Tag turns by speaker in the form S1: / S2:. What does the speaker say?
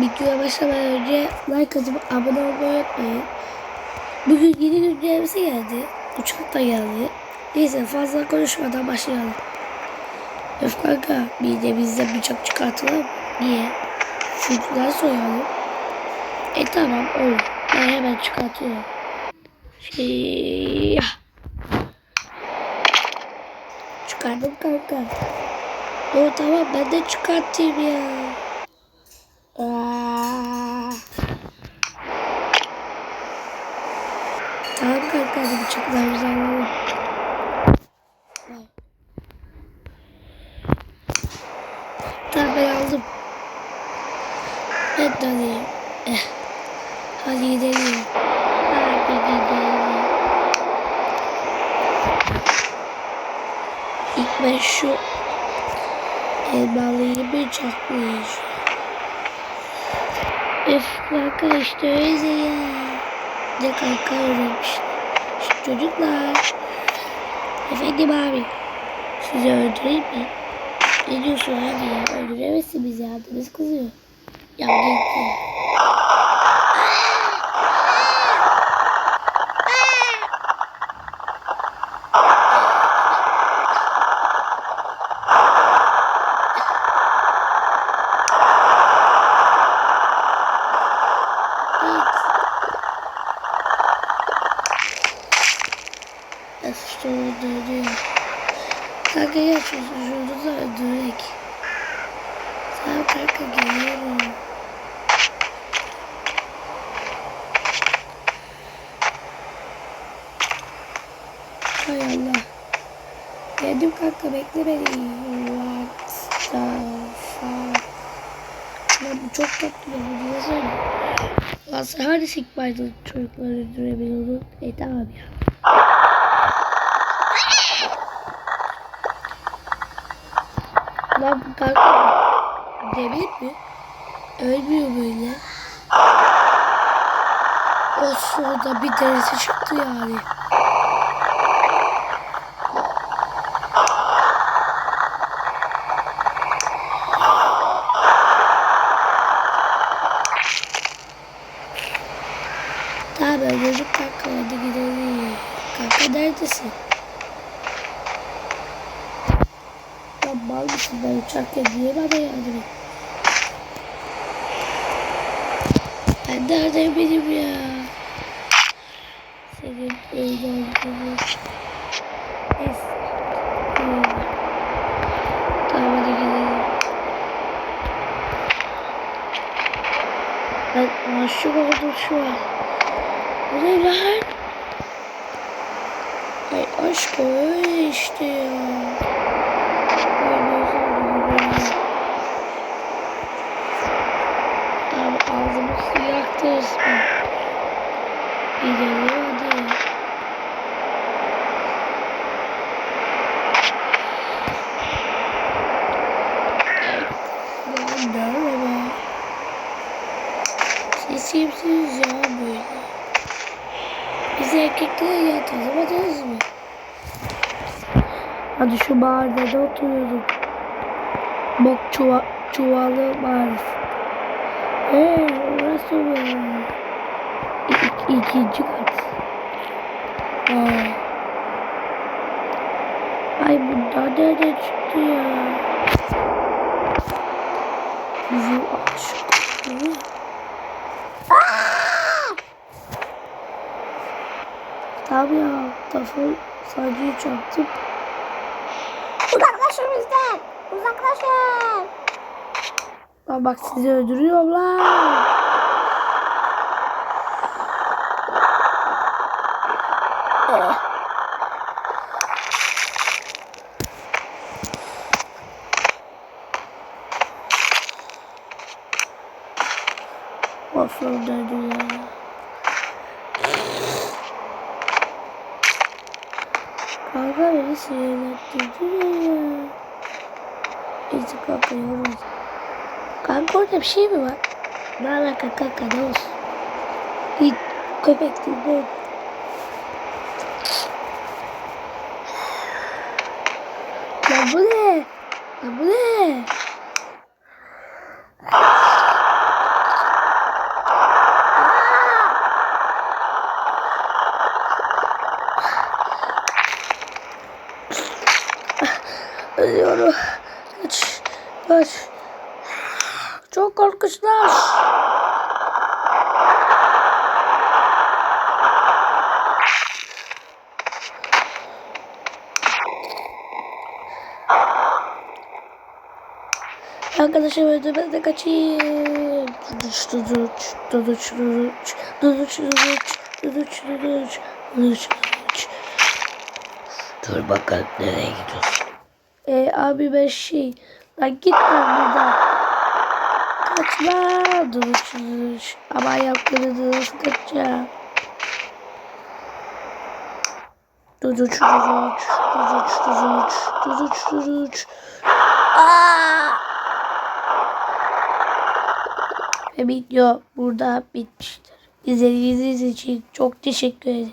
S1: videoya başlamadan önce like atıp abone olmayı unutmayın. Bugün yeni güncellemesi geldi. Uçak da geldi. Neyse fazla konuşmadan başlayalım. Öf kanka midemizde bıçak çıkartalım. Niye? Çocuklar soyalım. E tamam olur. Ben hemen çıkartıyorum. Şey... Çıkardım kanka. O tamam ben de çıkartayım ya. Tamam kanka hadi bıçaklarımızı alalım. Tamam ben aldım. De alayım. Eh. Hadi gidelim. Hadi gidelim. İlk ben şu elmalıyı bıçaklayayım. Öf kanka işte öyle ya. Ne kanka öğrenmiş. Şu çocuklar. Efendim abi. Sizi öldüreyim mi? Ne diyorsun abi ya? Öldüremezsin bizi ya. Deniz kızıyor. Ya gitti. İşte öldürdüm. Kanka ya şu şurada da öldürek. Tamam kanka geliyorum. Hay Allah. Geldim kanka bekle beni. What the fuck. Ya bu çok tatlı ya. Bu niye söyle? Lan sen hani sikmaydın çocukları öldüremiyordun. E tamam ya. Lan bu kanka demir mi? Ölmüyor böyle. O suda bir derisi çıktı yani. Tamam öldürdük kanka hadi gidelim. Kanka neredesin? Mal ben uçarken niye bana yardım et? Ben neredeyim benim ya? Senin eğlenceli. Neyse. Hmm. Tamam hadi. Ben aşık oldum şu an. Bu ne lan? Ay aşk öyle işte ya. Kimsiniz ya böyle? Biz erkekler ya tanımadınız mı? Hadi şu mahallede oturuyorduk. Bok çuva çuvalı mahallesi. Eee orası mı? İk, ikinci kat. Aa. Ay bunlar nereden çıktı ya? Bizim aşık. Tamam ya. Tafı sadece çarptım.
S2: Uzaklaşın bizden. Uzaklaşın.
S1: Lan bak sizi öldürüyorum lan. Eh. Of öldürdü Kanka beni sinirlendirdin ya. İyice kanka yoruldu. Kanka orada bir şey mi var? Ne alaka kanka ne olsun? Hiç köpek değil ne? Lan bu ne? Lan bu ne? Geliyorum. Kaç. Kaç. Çok korkunçlar. Arkadaşlar öldü ben de kaçayım. Duduç duduç duduç duduç duduç duduç duduç duduç duduç duduç.
S3: Dur bakalım nereye gidiyorsun?
S1: E abi ben şey lan git lan buradan. Kaçma duduç duduç. Ama ayakları nasıl kaçacağım? Duduç duduç duduç duduç duduç. Aa! Ve video burada bitmiştir. İzlediğiniz için çok teşekkür ederim.